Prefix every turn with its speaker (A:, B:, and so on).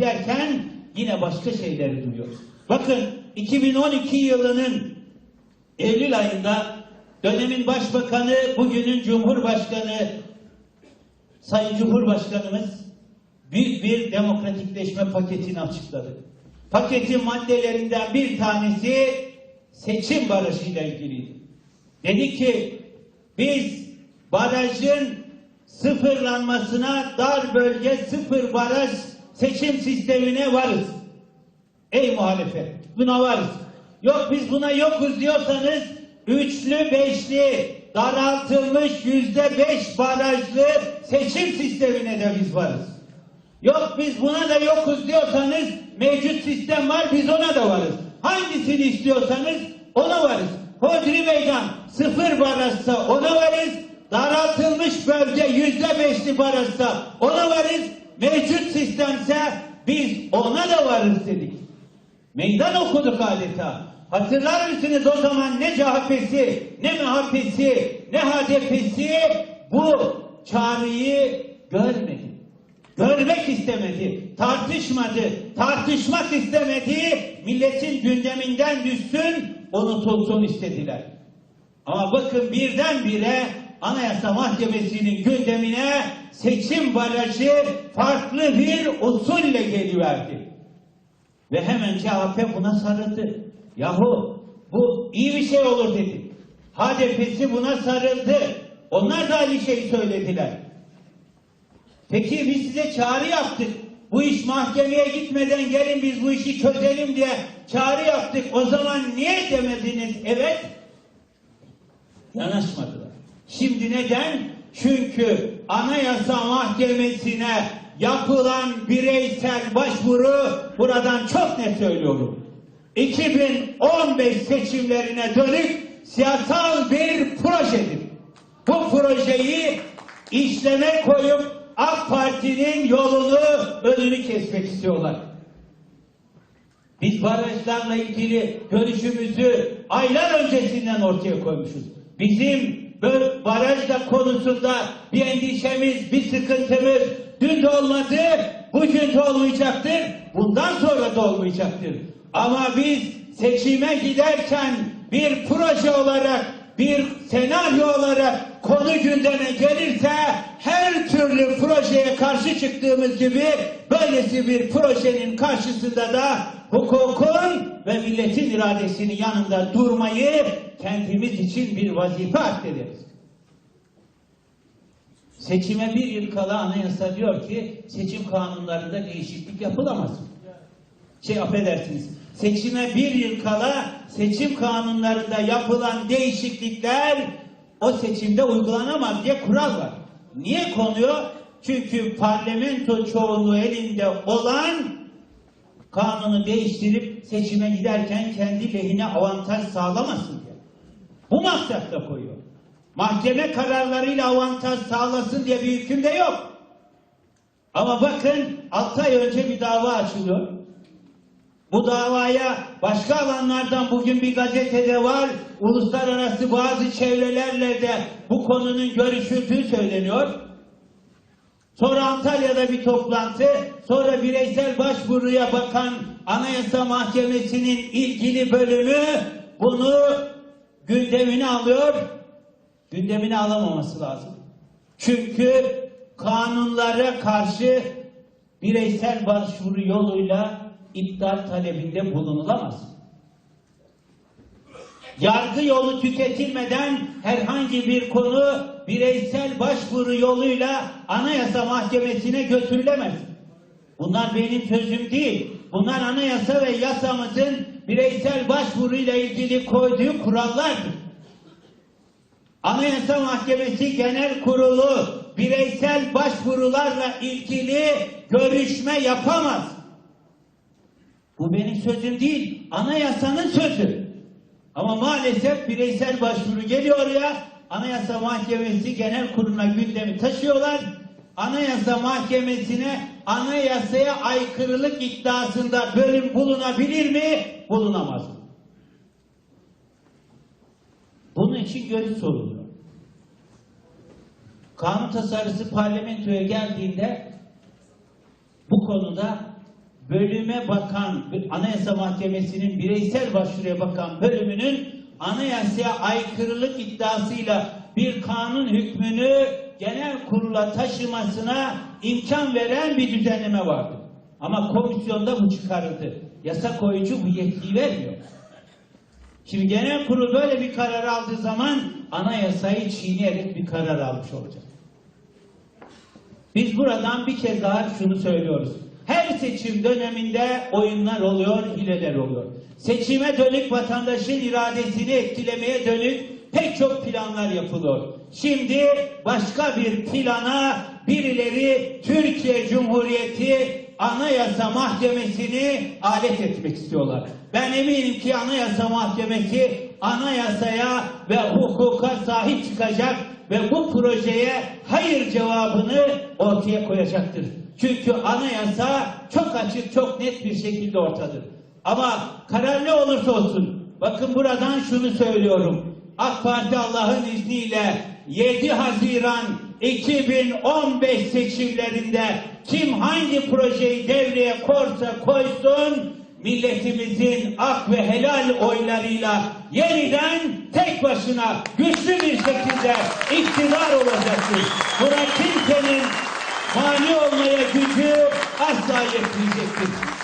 A: giderken yine başka şeyleri duyuyoruz. Bakın 2012 yılının Eylül ayında dönemin başbakanı, bugünün Cumhurbaşkanı Sayın Cumhurbaşkanımız büyük bir demokratikleşme paketini açıkladı. Paketin maddelerinden bir tanesi seçim barajıyla ilgiliydi. Dedi ki biz barajın sıfırlanmasına dar bölge sıfır baraj seçim sistemine varız. Ey muhalefet buna varız. Yok biz buna yokuz diyorsanız üçlü beşli daraltılmış yüzde beş barajlı seçim sistemine de biz varız. Yok biz buna da yokuz diyorsanız mevcut sistem var biz ona da varız. Hangisini istiyorsanız ona varız. Hodri meydan sıfır barajsa ona varız. Daraltılmış bölge yüzde beşli barajsa ona varız. Mevcut sistemse biz ona da varız dedik. Meydan okuduk adeta. Hatırlar mısınız o zaman ne CHP'si, ne MHP'si, ne HDP'si bu çağrıyı görmedi. Görmek istemedi, tartışmadı, tartışmak istemedi, milletin gündeminden düşsün, unutulsun istediler. Ama bakın birdenbire Anayasa Mahkemesi'nin gündemine seçim barajı farklı bir usulle geliverdi. Ve hemen CHP buna sarıldı. Yahu bu iyi bir şey olur dedi. HDP'si buna sarıldı. Onlar da aynı şeyi söylediler. Peki biz size çağrı yaptık. Bu iş mahkemeye gitmeden gelin biz bu işi çözelim diye çağrı yaptık. O zaman niye demediniz evet? Yanaşmadılar. Şimdi neden? Çünkü Anayasa Mahkemesi'ne yapılan bireysel başvuru buradan çok net söylüyorum. 2015 seçimlerine dönük siyasal bir projedir. Bu projeyi işleme koyup AK Parti'nin yolunu önünü kesmek istiyorlar. Biz barajlarla ilgili görüşümüzü aylar öncesinden ortaya koymuşuz. Bizim barajla konusunda bir endişemiz, bir sıkıntımız dün de olmadı, bugün de olmayacaktır, bundan sonra da olmayacaktır. Ama biz seçime giderken bir proje olarak, bir senaryo olarak konu gündeme gelirse her türlü projeye karşı çıktığımız gibi böylesi bir projenin karşısında da hukukun ve milletin iradesinin yanında durmayı kendimiz için bir vazife addederiz. Seçime bir yıl kala anayasa diyor ki seçim kanunlarında değişiklik yapılamaz. Şey affedersiniz. Seçime bir yıl kala seçim kanunlarında yapılan değişiklikler o seçimde uygulanamaz diye kural var. Niye konuyor? Çünkü parlamento çoğunluğu elinde olan kanunu değiştirip seçime giderken kendi lehine avantaj sağlamasın diye. Bu maksatla koyuyor. Mahkeme kararlarıyla avantaj sağlasın diye bir hüküm de yok. Ama bakın 6 ay önce bir dava açılıyor. Bu davaya başka alanlardan bugün bir gazetede var, uluslararası bazı çevrelerle de bu konunun görüşüldüğü söyleniyor. Sonra Antalya'da bir toplantı, sonra bireysel başvuruya bakan Anayasa Mahkemesi'nin ilgili bölümü bunu gündemine alıyor. Gündemine alamaması lazım. Çünkü kanunlara karşı bireysel başvuru yoluyla iptal talebinde bulunulamaz. Yargı yolu tüketilmeden herhangi bir konu bireysel başvuru yoluyla Anayasa Mahkemesi'ne götürülemez. Bunlar benim sözüm değil. Bunlar anayasa ve yasamızın bireysel başvuruyla ilgili koyduğu kurallardır. Anayasa Mahkemesi Genel Kurulu bireysel başvurularla ilgili görüşme yapamaz. Bu benim sözüm değil, anayasanın sözü. Ama maalesef bireysel başvuru geliyor ya, Anayasa Mahkemesi Genel Kurulu'na gündemi taşıyorlar. Anayasa Mahkemesi'ne anayasaya aykırılık iddiasında bölüm bulunabilir mi? Bulunamaz? Bunun için görüş soruluyor. Kanun tasarısı parlamentoya geldiğinde bu konuda bölüme bakan, Anayasa Mahkemesi'nin bireysel başvuruya bakan bölümünün anayasaya aykırılık iddiasıyla bir kanun hükmünü genel kurula taşımasına imkan veren bir düzenleme vardı. Ama komisyonda bu çıkarıldı. Yasa koyucu bu yetkiyi vermiyor. Şimdi genel kurul böyle bir karar aldığı zaman anayasayı çiğneyerek bir karar almış olacak. Biz buradan bir kez daha şunu söylüyoruz. Her seçim döneminde oyunlar oluyor, hileler oluyor. Seçime dönük vatandaşın iradesini etkilemeye dönük pek çok planlar yapılıyor. Şimdi başka bir plana birileri Türkiye Cumhuriyeti Anayasa Mahkemesi'ni alet etmek istiyorlar. Ben eminim ki Anayasa Mahkemesi anayasaya ve hukuka sahip çıkacak ve bu projeye hayır cevabını ortaya koyacaktır. Çünkü anayasa çok açık, çok net bir şekilde ortadır. Ama karar ne olursa olsun, bakın buradan şunu söylüyorum. AK Parti Allah'ın izniyle 7 Haziran 2015 seçimlerinde kim hangi projeyi devreye korsa koysun milletimizin ak ve helal oylarıyla yeniden tek başına güçlü bir şekilde iktidar olacaktır. Buna kimsenin